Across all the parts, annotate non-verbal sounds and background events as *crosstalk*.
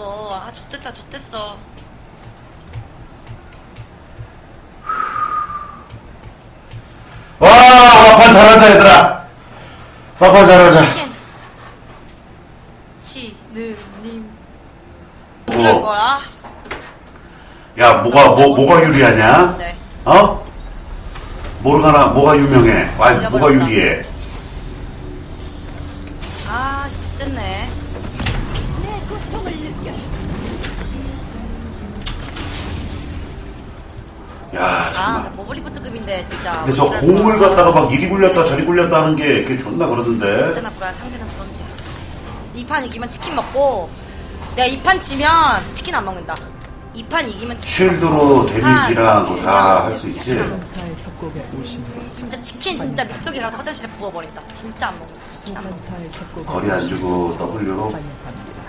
없어. 아, 좋됐다, 좋됐어. 와 막판 잘하자 얘들아 막판 잘하자. 치느님. 뭐? 이럴 거라. 야 뭐가 뭐 뭐가 유리하냐 네. 어 모르가나 뭐가 유명해 아 뭐가. 유리해 야 아, 정말 저 모블리프트급인데, 진짜. 근데 저. 공을 갖다가 막 이리 굴렸다 저리 굴렸다 하는 게 그게 존나 그러던데 언제나 보라 상대는 브론즈야. 이 판 이기면 치킨 먹고, 내가 이 판 지면 치킨 안 먹는다. 이 판 이기면 치킨 쉴드로 데미지랑 이판 다할 지면 수 있지 소환사의 협곡에 오신 것을 진짜 치킨 진짜 밑쪽이라도 화장실에 부어버린다. 진짜 안 먹는다. 진짜 안 먹는다. 협곡에 거리 안 주고 W로 환영합니다.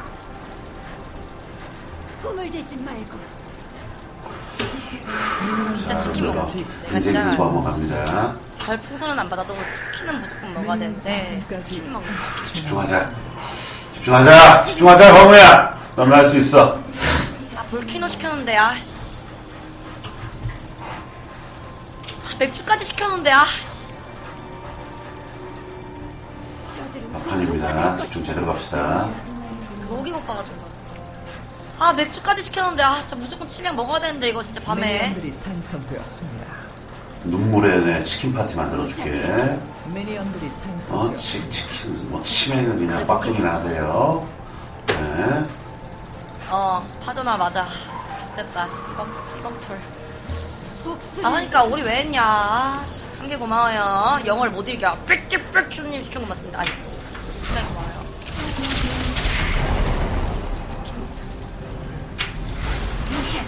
꿈을 대지 말고. 진짜 치킨 먹어. 인생 승부 한번 갑니다. 별풍선은 안 받아도 치킨은 무조건 먹어야 되는데 치킨 먹는 집중하자. 집중하자. 집중하자 광우야. 너는 할수 있어. 아 볼키노 시켰는데 아씨. 아, 맥주까지 시켰는데 아씨. 막판입니다. 집중 제대로 갑시다. 그 호기 오빠가 준 거. 아 맥주까지 시켰는데 아 진짜 무조건 치맥 먹어야 되는데 이거 진짜 밤에. 미니언들이 생성되었습니다. 눈물에 내 치킨 파티 만들어줄게. 미니언들이 어 생성되었습니다. 치, 치킨 뭐 치맥은 그냥 빡종이나 하세요. 네. 어 파도나 맞아 됐다 씨방철 복수를 아 그러니까 우리 왜 했냐. 아 씨 한 개 고마워요. 영어를 못 읽겨 빽빽빽쇼님 추천 고맙습니다. 아니. 굉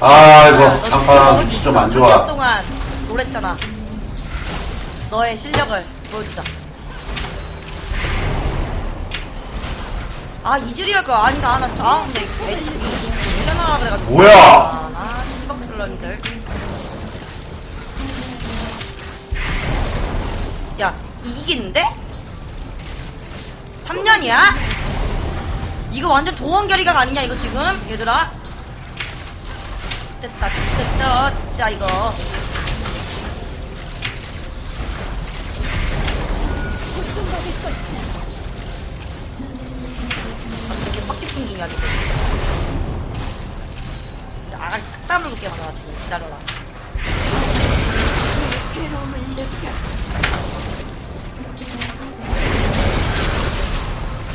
아 이거 너 한판 진짜 안년 좋아 동안 놀랬잖아. 너의 실력을 보여주자. 아 이즈리 할걸 아니다 나 아, 근데 애들 자꾸 이즈리하라 그래가지고 뭐야? 아 신박 킬러님들 야 이기겠는데? 3년이야? 이거 완전 도원결의각 아니냐 이거 지금 얘들아 됐다 됐다. 진짜 이거. 아, 이렇게 빡집 풍기냐 지금. 이제 아가리 탁 다물게 받아 지금. 기다려라.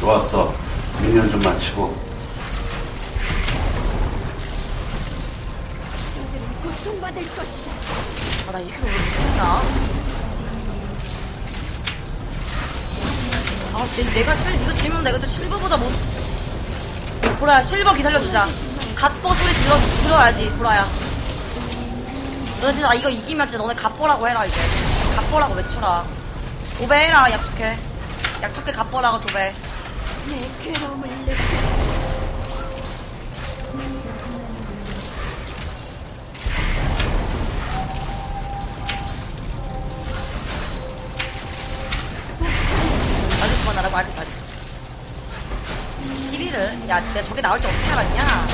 좋았어. 미니언 좀 맞추고 통받을 것이다. 아 나 이렇게 오래 못했나? 아 내, 내가 실 이거 지면 내가 또 실버보다 못 보라야 실버 기살려주자 갓보 소리 들어, 들어야지 보라야 너 진짜 이거 이기면 진짜 너네 갓보라고 해라 이제 갓보라고 외쳐라 도배해라 약속해 약속해 갓보라고 도배 내 괴로움을 느껴. 알겠어 알겠어 11을 야 내가 저게 나올 줄 어떻게 알았냐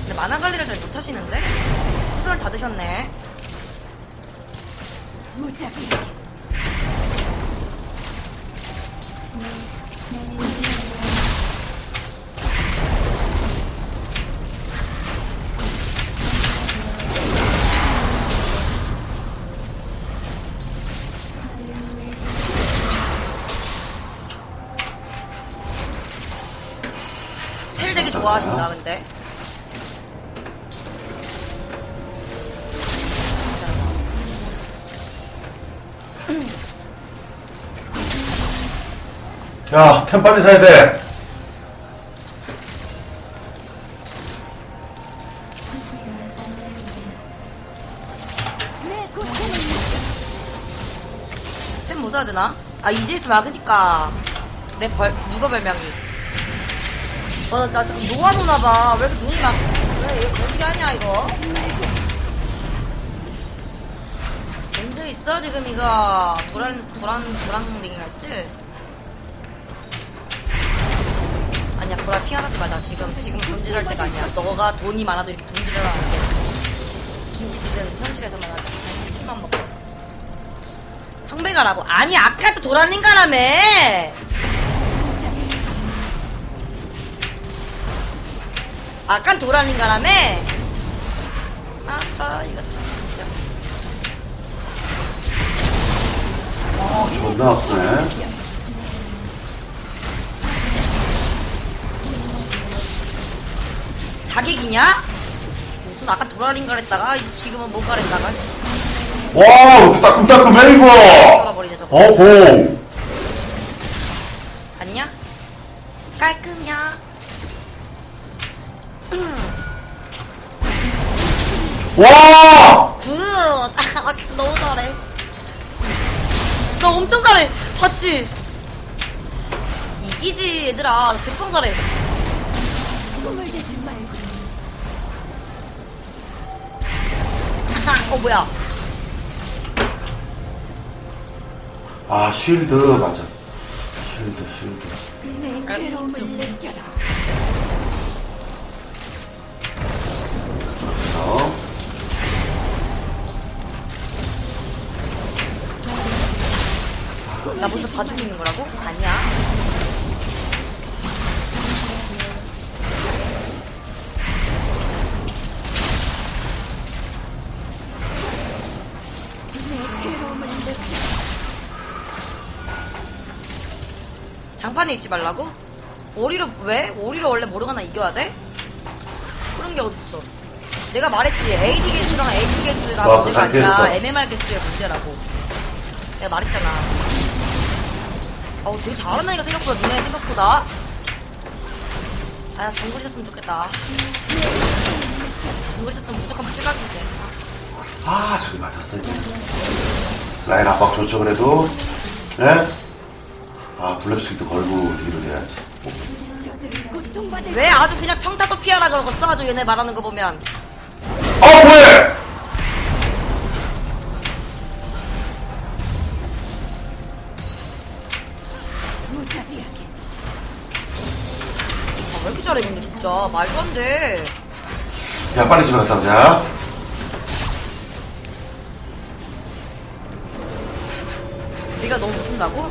근데 만화 관리를 잘 못하시는데? 소설 다 드셨네 무작위. 텔 좋아하신다 근데 야 템 빨리 사야 돼 느껴. 템뭐 사야 되나? 아 이제스 막으니까 내 벌, 누가 별명이 어, 나, 노안 오나봐 왜 이렇게 눈이 막왜 어떻게 하냐 이거 문제 있어 지금 이거 도란 도란 도란 링이랬지? 아니야 도란 피하지 마자 지금 지금 돈질할 때가 아니야. 너가 돈이 많아도 이렇게 돈질을 하는데 김치짓은 현실에서만 하자. 치킨만 먹고. 성배가라고 아니 아까 또 도란 링 가라며. 아까 도란링 가라며. 아까 이거 참 진짜. 아, 존나 아프네. 자객이냐? 무슨 아까 도라링 가랬다가 지금은 못 가랬다가 씨, 와, 이렇게 따끔따끔해, 이거! 돌아버리네 저거 어, 공! 아니냐? 깔끔냐? 와! 굿! *laughs* 아, 너무 잘해 너 엄청 잘해 봤지? 이기지 얘들아 너 개빵 잘해 말고 *laughs* 어 뭐야 아, 쉴드, 맞아. 쉴드, 쉴드. 내 괴로움을 느껴라 나 벌써 봐주고 있는 거라고? 아니야 장판에 있지 말라고? 오리로 왜? 오리로 원래 모르가나 이겨야 돼? 그런 게 어딨어 내가 말했지 AD 개수랑 AD 개수가 좋았어, 문제가 잘 피했어. 아니라 MMR 개수의 문제라고 내가 말했잖아 어우 되게 잘한다니까 생각보다 니네 생각보다 아 정글 있었으면 좋겠다 정글 있었으면 무조건 필각인데 아, 저기 맞았어야 돼. 라인 압박 좋죠, 그래도. 예? 아, 블랙실드 걸고 뒤로 내야지. 왜 아주 그냥 평타도 피하라 그러고 써 아주 얘네 말하는 거 보면 아, 뭐해! 근데 진짜 말도 안돼 야, 빨리 집에 갔다 오자. 네가 너무 못한다고?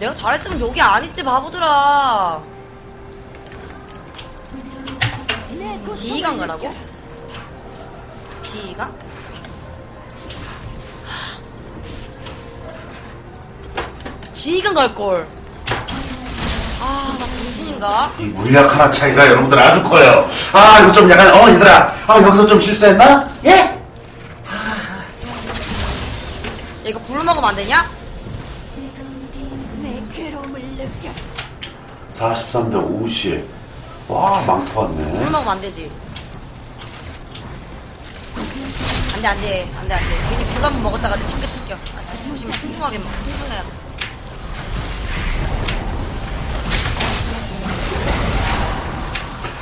내가 잘했으면 여기 안 있지 바보들아 지휘관 가라고? 지휘관? 지휘관 갈걸 아 나 정신인가? 이 물약 하나 차이가 여러분들 아주 커요. 아, 이거 좀 약간, 어, 얘들아. 아, 여기서 좀 실수했나? 예? 야, 이거 불 먹으면 안 되냐? 내 괴로움을 느껴라 43대 50. 와, 망토 불 왔네. 먹으면 안 되지 안 돼 안 돼 안 돼 안 돼 괜히 불 한번 먹었다가 내 청개 뜯겨 아, 조심 신중하게 먹 신중해야 돼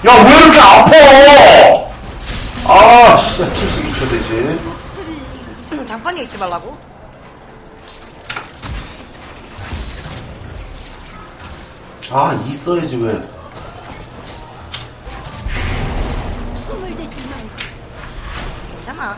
야, 왜 이렇게 아파! 아, 씨, 72초 되지. 장판이 있지 말라고? 아, 있어야지, 왜. 괜찮아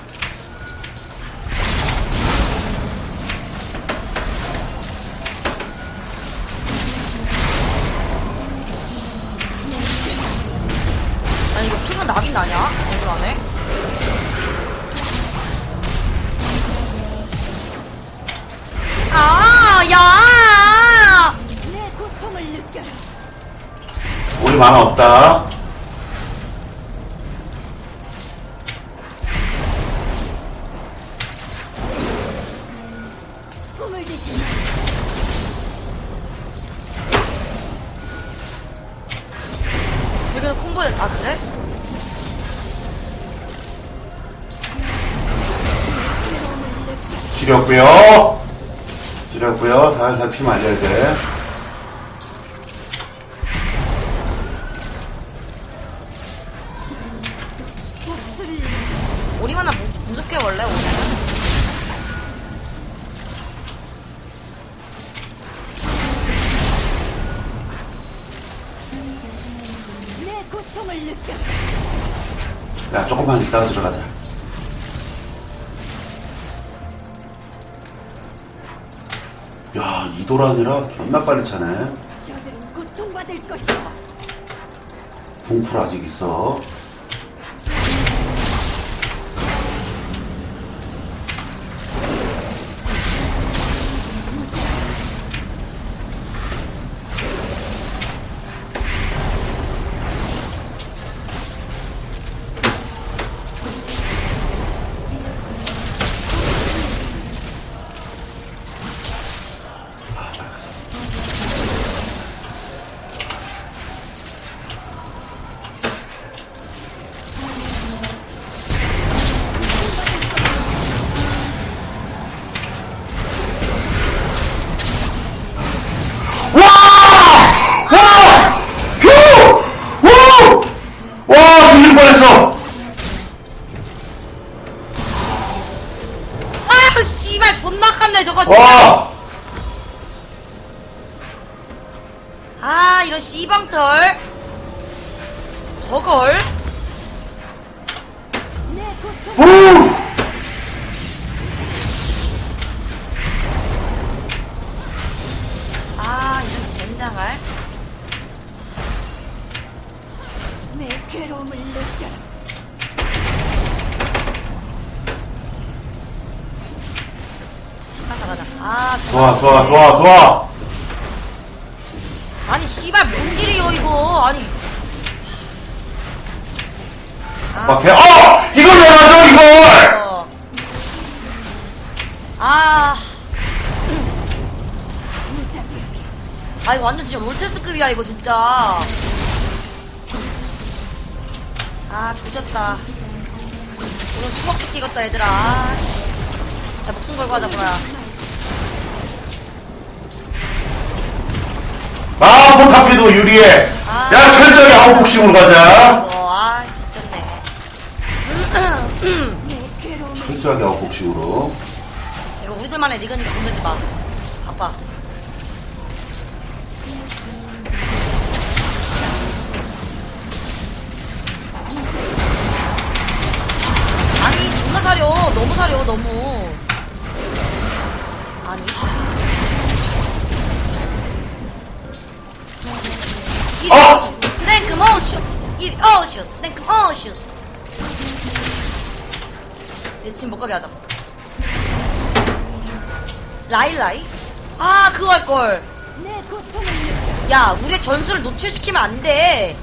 만화 없다. 지금 콤보에 아 그래? 지렸고요 지렸고요 살살 피 말려야 돼. 야 조금만 이따가 들어가자. 야 이도란이라 존나 빨리 차네. 저들은 고통받을 것이다. 궁풀 아직 있어 아 좋아 좋아 좋아 좋아. 아니 씨발 뭔 일이요 이거? 아니. 막해. 어! 이걸 왜 맞아 이걸? 어. 아, 아 이거 완전 진짜 롤체스급이야 이거 진짜. 아 조졌다. 오늘 수박도 끼겠다 얘들아. 아, 씨. 야 목숨 걸고 하자 보라야 아 포탑해도 유리해. 아. 야 철저히 아웃복싱으로 가자. 이거 아 *clears throat* 철저하게 아웃복싱으로. 이거 우리들만의 리그니까 건들지 마. 바빠. 아니 존나 사려. 너무 사려 너무. 아니 어! 랭크 모션 이 오션 랭크 모션 내침 못 가게 하자 라일라이? 아 그거 할걸. 야 우리의 전술을 노출시키면 안돼.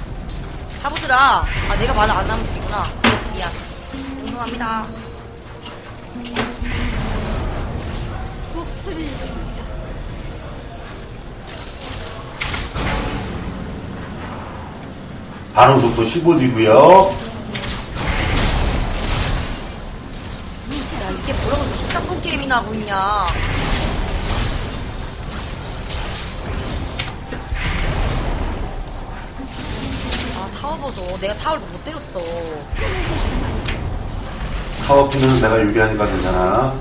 바보들아 아 내가 말을 안 하면 되구나. 미안. 죄송합니다 복수를 반응 속도 15G고요. 야 이게 뭐라고 13분 게임이나 하고 있냐. 아 타워 보소 내가 타워를 못 때렸어. 파워피는 내가 유리하니까 괜찮아.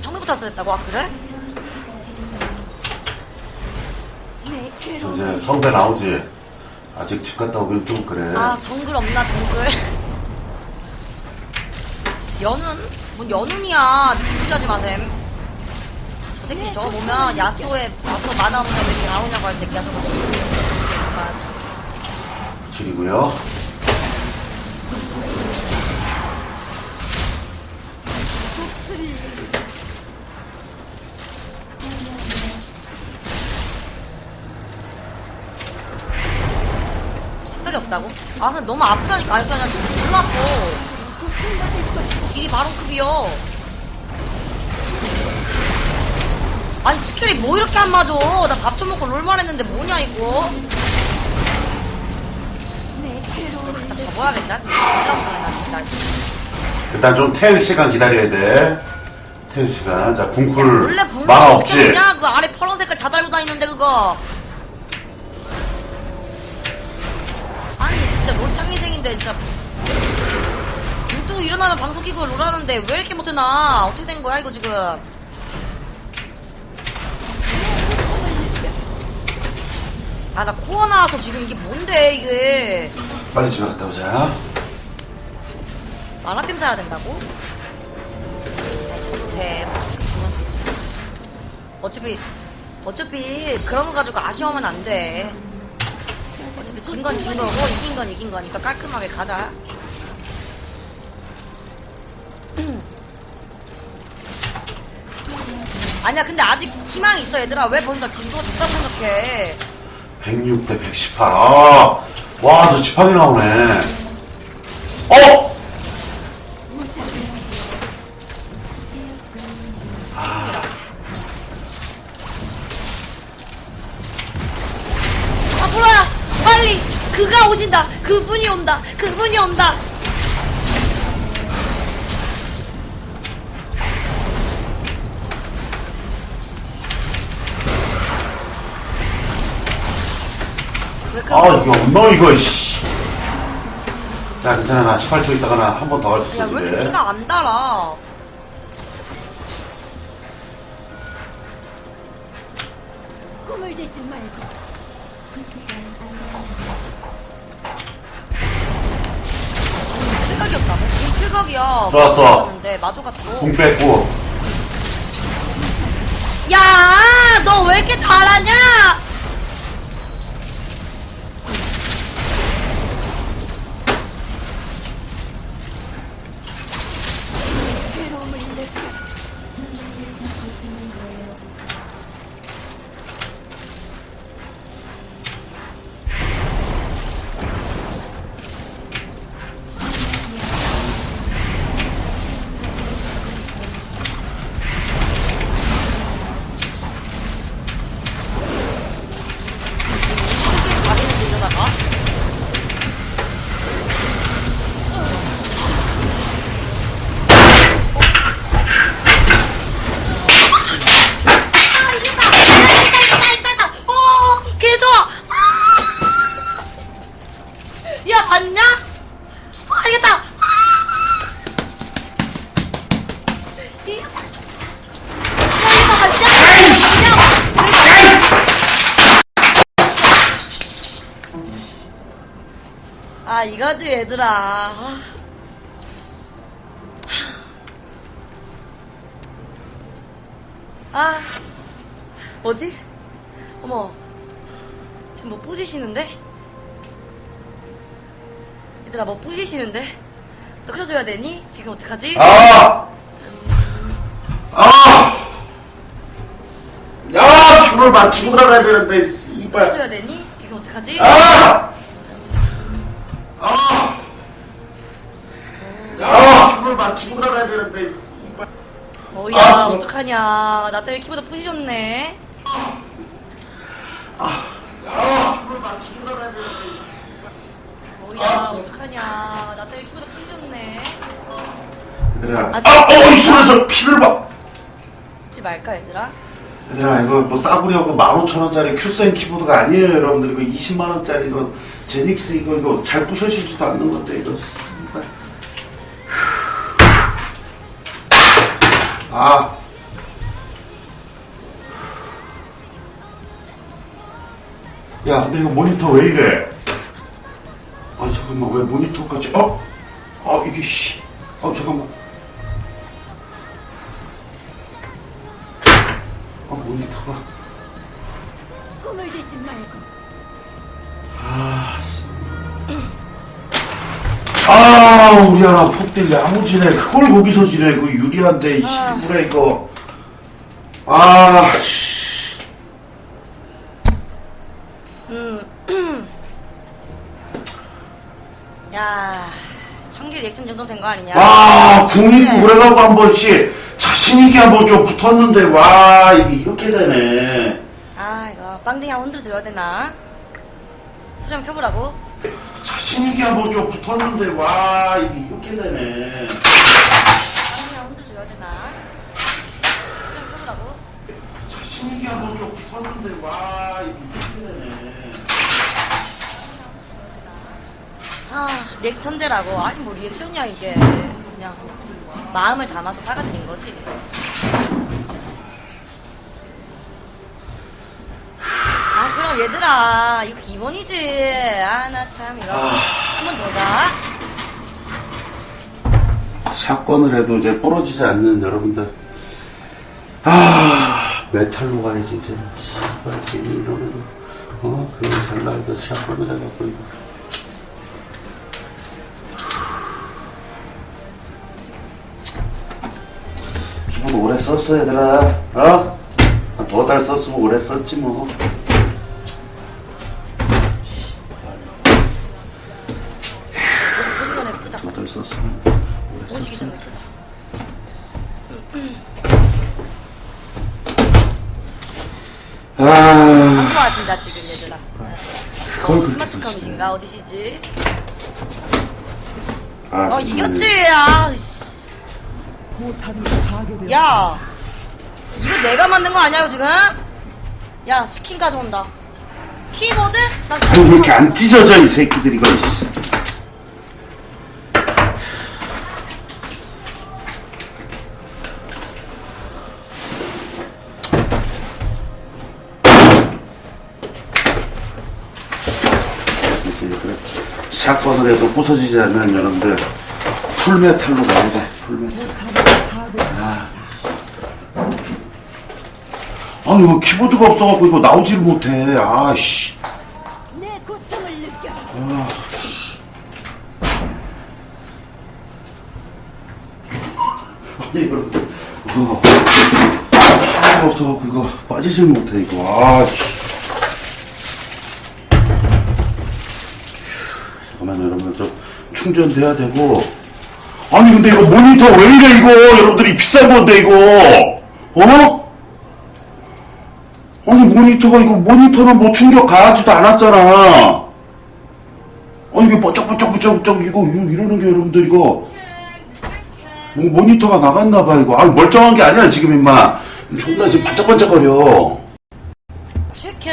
성능부터 썼다고? 아 그래? 내 괴로움을 이제 성배 나오지 아직 집 갔다 오긴 좀 그래. 아 정글 없나 정글? 연운? 뭔 연운이야. 진짜지 마셈. 저 새끼 저거 보면 야쏘에 야쏘 만화 없냐 왜 이렇게 나오냐고 할 새끼야 저거. 질이고요 복수를 햇살이 없다고? 아 근데 너무 아프다니까. 아니 그냥 진짜 것이다. 길이 바론급이요. 아니 스킬이 뭐 이렇게 안 맞아? 나 밥 좀 먹고 롤만 했는데 뭐냐 이거? 느껴라. 접어야겠다. 진짜 일단 좀 텔 시간 기다려야 돼 텔 시간. 자 궁쿨 원래 불 만화 없지? 그냥 그 아래 파란 색깔 다 달고 다니는데 그거 아니 진짜. 뜨고 일어나면 방송 키고 롤하는데 왜 이렇게 못해나 어떻게 된 거야 이거 지금? 아 나 코어 나와서 지금 이게 뭔데 이게? 빨리 집에 갔다 오자. 만화템 사야 된다고? 네, 저도 돼 주면 되지. 어차피 어차피 그런 거 가지고 아쉬워하면 안돼 어차피 진 건 진 거고 이긴 건 이긴 거니까 깔끔하게 가자 *clears throat* 아니야 근데 아직 희망이 있어 얘들아 왜 벌써 진도가 좋다고 생각해 106 대 118. 아, 와, 저 지팡이 나오네. 어? 온다 그분이 온다 왜 아, 이게 없노, 이거, 씨. 야, 괜찮아. 나 18초 있다가 나 한 번 더 할 수 있어, 야 왜 이렇게 집에. 피가 안 달아 꿈을 대지 말고 필각이야 좋았어. 마조 궁 뺐고. 야 너 왜 이렇게 잘하냐 아 이거지 얘들아 아. 아 뭐지? 어머 지금 뭐 뿌지시는데? 얘들아 뭐 뿌지시는데? 너 켜줘야 되니? 지금 어떡하지? 아! 아! 야, 줄을 맞추고 들어가야 되는데, 이발. 켜줘야 되니? 지금 어떡하지? 아! 아! 야, 줄을 맞추고 들어가야 되는데, 이발. 어야 아, 어떡하냐 나 때문에 키보드 부시셨네 야, 줄을 맞추고 들어가야 되는데. 어야 어떡하냐 나 때문에 키보드 부시셨네 얘들아, 아, 아, 어, 이 손에서 피를 봐. 웃지 말까 얘들아? 얘들아, 이거 뭐 싸구려고 15,000원짜리 큐센 키보드가 아니에요, 여러분들. 이거 20만원짜리 이거, 제닉스 이거, 이거 잘 부셔지지도 않는 건데, 이거. 아. 야, 근데 이거 모니터 왜 이래? 아, 잠깐만, 왜 모니터까지, 어? 아, 이게, 씨. 아, 잠깐만. 아, 모니터가. 꿈을 대지 말고 아, 우리 하나 폭딜 야무지네. 그걸 거기서 지네. 그 유리한데, 이 씨부레 이거. 아, 씨. *clears throat* 야 청길 리액션 정도 된 거 아니냐? 와, 궁이 그래갖고 한 번씩 자신있게 한 번 좀 붙었는데, 와, 이게 이렇게 되네. 아 이거 빵댕이 한번 흔들어 줘야 되나? 소리 한번 켜보라고 자 신있게 한번좀 붙었는데, 와, 이게 이렇게 되네. 빵댕이 한번 흔들어 줘야 되나? 소리 한번 켜보라고 자신있게 한번좀 붙었는데, 와, 이게 이렇게 되네. 아 리액션 천재라고 아니 뭐 리액션이야 이게 그냥 마음을 담아서 사가드린 거지 아 그럼 얘들아 이거 기본이지 아 나 참 이거 한 번 더 가. 샷건을 해도 이제 부러지지 않는 여러분들. 아, 메탈로 가야지, 이제. 씨발, 괜히 이러면, 어, 그냥 잘 나가고 샷건을 해갖고, 이거. 기본 오래 썼어, 얘들아. 어? 한 두 달 썼으면 오래 썼지, 뭐. 스마트컴이신가 어디시지? 아, 어. 이겼지 야. 씨. 포탑이 파괴되었습니다. 야 이거 내가 만든 거 아니야 지금? 야 치킨 가져온다. 키보드? 아니, 왜 이렇게 안 찢어져, 이 새끼들, 이거. 씨. 샷건을 해도 부서지지 않는 여러분들 풀메탈로 가야 돼 풀메탈. 파괴되었습니다. 아니 이거 키보드가 없어갖고 이거 나오지를 못해. 아씨. 느껴라. 아니 여러분들. 이거 키보드가 없어갖고 이거 빠지질 못해 이거. 아씨 잠깐만요 여러분들 좀 충전돼야 되고. 아니 근데 이거 모니터 왜 이래 이거? 여러분들이 비싼 건데 이거. 어? 아니 모니터가 이거 모니터는 뭐 충격 가하지도 않았잖아. 아니 이게 이거 이거 이러는 게 여러분들 이거. 뭐 모니터가 나갔나봐 이거. 아 멀쩡한 게 아니야 지금 임마. 존나 지금 반짝반짝거려. 치킨.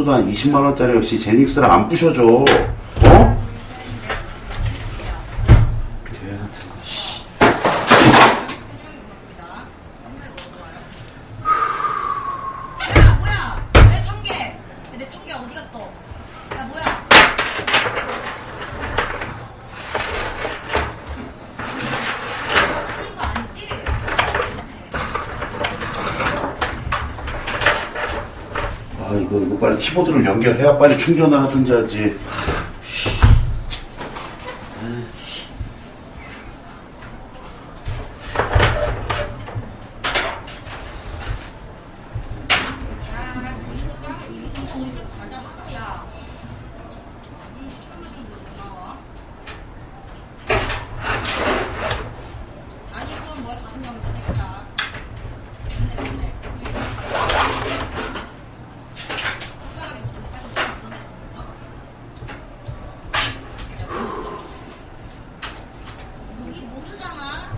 한 키보드도 한 20만원짜리 역시 제닉스랑 안 부셔줘. 어? 개 같은 거, 씨. 야 뭐야? 내 청개. 내 청개 어디 갔어? 야 뭐야? 치는 거 아니지? 아, 이거, 이거 빨리 키보드를 연결해야 빨리 충전을 하든지 하지. 아니 그건 뭐야 가슴 감자 새끼야. 근데 근데 손가락에 무슨 빨리 무슨 손에 있어? 여기 모르잖아.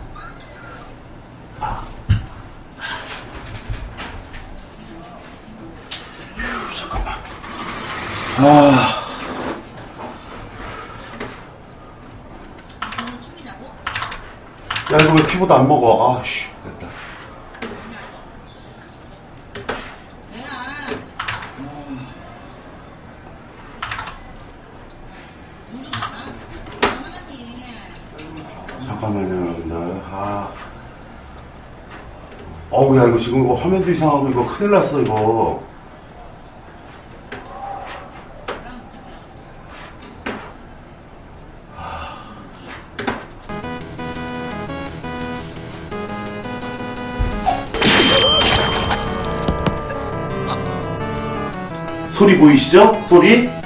잠깐만. 아, 너는 죽이냐고? 야, 이거 왜 키보드 안 먹어? 아, 씨. 됐다. 잠깐만요, 여러분들. 아. 어우, 야, 이거 지금 이거 화면도 이상하고 이거 큰일 났어, 이거. 보이시죠? 소리?